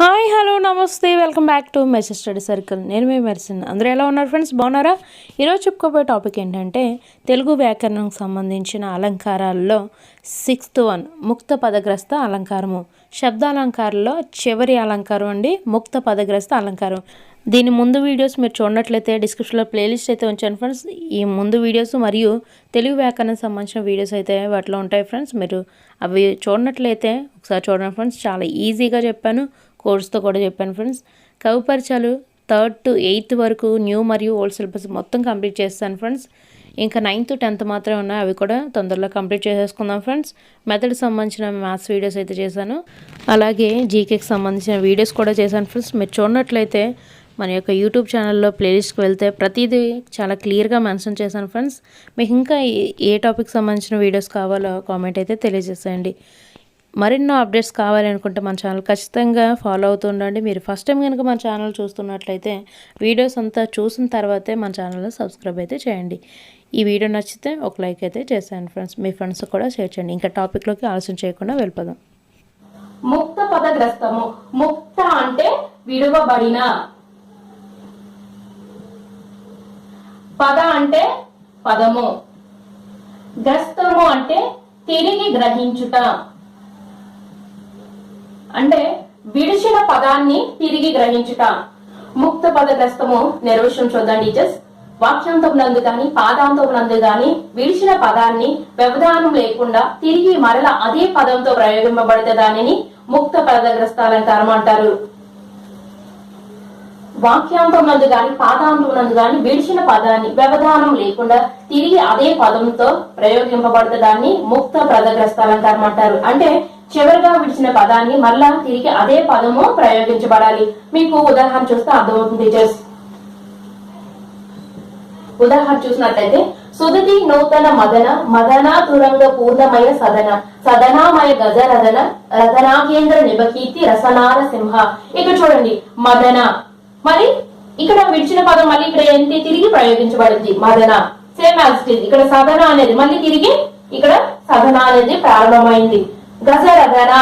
Hi hello నమస్తే. Welcome back to message study circle. నేను మీ మెరిసిన్ అందరూ ఎలా ఉన్నారు ఫ్రెండ్స్? బాగున్నారా? ఈరోజు చెప్పుకోబోయే టాపిక్ ఏంటంటే తెలుగు వ్యాకరణంకి సంబంధించిన అలంకారాల్లో సిక్స్త్ వన్ ముక్త పదగ్రస్త అలంకారము. శబ్దాలంకారంలో చివరి అలంకారం అండి ముక్త పదగ్రస్త అలంకారం. దీని ముందు వీడియోస్ మీరు చూడనట్లయితే డిస్క్రిప్షన్లో ప్లేలిస్ట్ అయితే ఉంచాను ఫ్రెండ్స్. ఈ ముందు వీడియోస్ మరియు తెలుగు వ్యాకరణం సంబంధించిన వీడియోస్ అయితే వాటిలో ఉంటాయి ఫ్రెండ్స్. మీరు అవి చూడనట్లయితే ఒకసారి చూడండి ఫ్రెండ్స్. చాలా ఈజీగా చెప్పాను. కోర్స్తో కూడా చెప్పాను ఫ్రెండ్స్. కవిపరిచయాలు థర్డ్ టు ఎయిత్ వరకు న్యూ మరియు ఓల్డ్ సిలబస్ మొత్తం కంప్లీట్ చేస్తాను ఫ్రెండ్స్. ఇంకా నైన్త్ టెన్త్ మాత్రమే ఉన్నాయి అవి కూడా తొందరలో కంప్లీట్ చేసేసుకుందాం ఫ్రెండ్స్. మెథడ్ సంబంధించిన మ్యాథ్స్ వీడియోస్ అయితే చేశాను. అలాగే జీకేకి సంబంధించిన వీడియోస్ కూడా చేశాను ఫ్రెండ్స్. మీరు చూడనట్లయితే మన యొక్క యూట్యూబ్ ఛానల్లో ప్లేలిస్ట్కి వెళ్తే ప్రతిదీ చాలా క్లియర్గా మెన్షన్ చేశాను ఫ్రెండ్స్. మీకు ఇంకా ఏ- ఏ టాపిక్ సంబంధించిన వీడియోస్ కావాలో కామెంట్ అయితే తెలియజేసేయండి. మరెన్నో అప్డేట్స్ కావాలనుకుంటే మన ఛానల్ ఖచ్చితంగా ఫాలో అవుతూ ఉండండి. మీరు ఫస్ట్ టైం కనుక మన ఛానల్ చూస్తున్నట్లయితే వీడియోస్ అంతా చూసిన తర్వాతే మన ఛానల్లో సబ్స్క్రైబ్ అయితే చేయండి. ఈ వీడియో నచ్చితే ఒక లైక్ అయితే చేశాను ఫ్రెండ్స్ మీ ఫ్రెండ్స్ కూడా షేర్ చేయండి. ఇంకా టాపిక్లోకి ఆలోచన చేయకుండా వెళ్ళిపోదాం. ముక్త పదగ్రస్తము. ముక్త అంటే విడువబడిన. పద అంటే పదము. గ్రస్తము అంటే తిరిగి గ్రహించుట. అంటే విడిచిన పదాన్ని తిరిగి గ్రహించుట. ముక్త పదగ్రస్తము నిర్వచనం చూద్దాం టీచర్స్. వాక్యాంతం నందు గాని పాదాంతం నందు గాని విడిచిన పదాన్ని వ్యవధానం లేకుండా తిరిగి మరల అదే పదంతో ప్రయోగింపబడితే దానిని ముక్త పదగ్రస్త అలంకారం అంటారు. వాక్యాంతం నందు గాని పాదాంతం నందు గాని విడిచిన పదాన్ని వ్యవధానం లేకుండా తిరిగి అదే పదంతో ప్రయోగింపబడితే దాన్ని ముక్త పదగ్రస్త అలంకారం అంటారు. అంటే చివరిగా విడిచిన పదాన్ని మరలా తిరిగి అదే పదము ప్రయోగించబడాలి. మీకు ఉదాహరణ చూస్తే అర్థమవుతుంది టీచర్స్ ఉదాహరణ చూసినట్లయితే సుదతి నూతన మదన మదనా తురంగ పూర్ణమయ సదన సదనామయ గజ రదన రదనాకేంద్ర నిబకీర్తి రసనార సింహ. ఇక్కడ చూడండి మదన. మరి ఇక్కడ విడిచిన పదం మళ్ళీ ఇక్కడ ఏంటి? తిరిగి ప్రయోగించబడింది మదన. సేమ్ యాజ్ ఇక్కడ సదన అనేది మళ్ళీ తిరిగి ఇక్కడ సదన అనేది ప్రారంభమైంది. గజరథన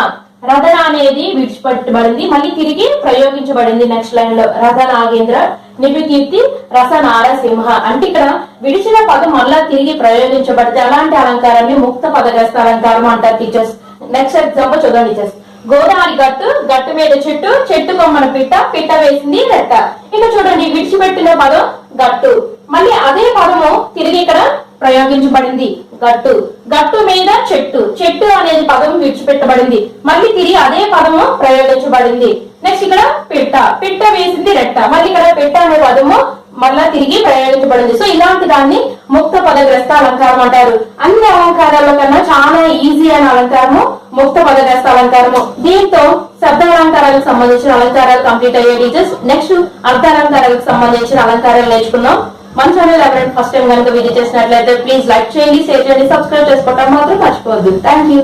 రథన అనేది విడిచిపెట్టబడింది. మళ్ళీ తిరిగి ప్రయోగించబడింది. నెక్స్ట్ లైన్లో రథ నాగేంద్ర నిపుకీర్తి రస నారసింహ అంటే ఇక్కడ విడిచిన పదం మళ్ళా తిరిగి ప్రయోగించబడితే అలాంటి అలంకారాన్ని ముక్త పదగ్రస్త అలంకారం అంటారు టీచర్స్ నెక్స్ట్ ఎగ్జాంపుల్ చూడండి టీచర్స్ గోదావరి గట్టు గట్టు మీద చెట్టు చెట్టు కొమ్మన పిట్ట పిట్ట వేసింది రెట్ట. ఇక చూడండి విడిచిపెట్టిన పదం గట్టు. మళ్ళీ అదే పదము తిరిగి ఇక్కడ ప్రయోగించబడింది. గట్టు. గట్టు మీద చెట్టు. చెట్టు అనేది పదం విడిచిపెట్టబడింది. మళ్ళీ తిరిగి అదే పదము ప్రయోగించబడింది. నెక్స్ట్ ఇక్కడ పిట్ట. పిట్ట వేసింది రెట్ట. మళ్ళీ ఇక్కడ పిట్ట అనే పదము మళ్ళా తిరిగి ప్రయోగించబడింది. సో ఇలాంటి దాన్ని ముక్త పదగ్రస్త అలంకారం అంటారు. అన్ని అలంకారాల కన్నా చాలా ఈజీ అయిన అలంకారము ముక్త పదగ్రస్త అలంకారము. దీంతో శబ్ద అలంకారాలకు సంబంధించిన అలంకారాలు కంప్లీట్ అయ్యే టీచర్స్ నెక్స్ట్ అర్థాలంకారాలకు సంబంధించిన అలంకారాలు నేర్చుకున్నాం మన ఛానల్ ఎవరైనా ఫస్ట్ టైం కనుక విజిట్ చేసినట్లయితే ప్లీజ్ లైక్ చేయండి షేర్ చేయండి సబ్స్క్రైబ్ చేసుకోవటం మాత్రం మర్చిపోవద్దు. Thank you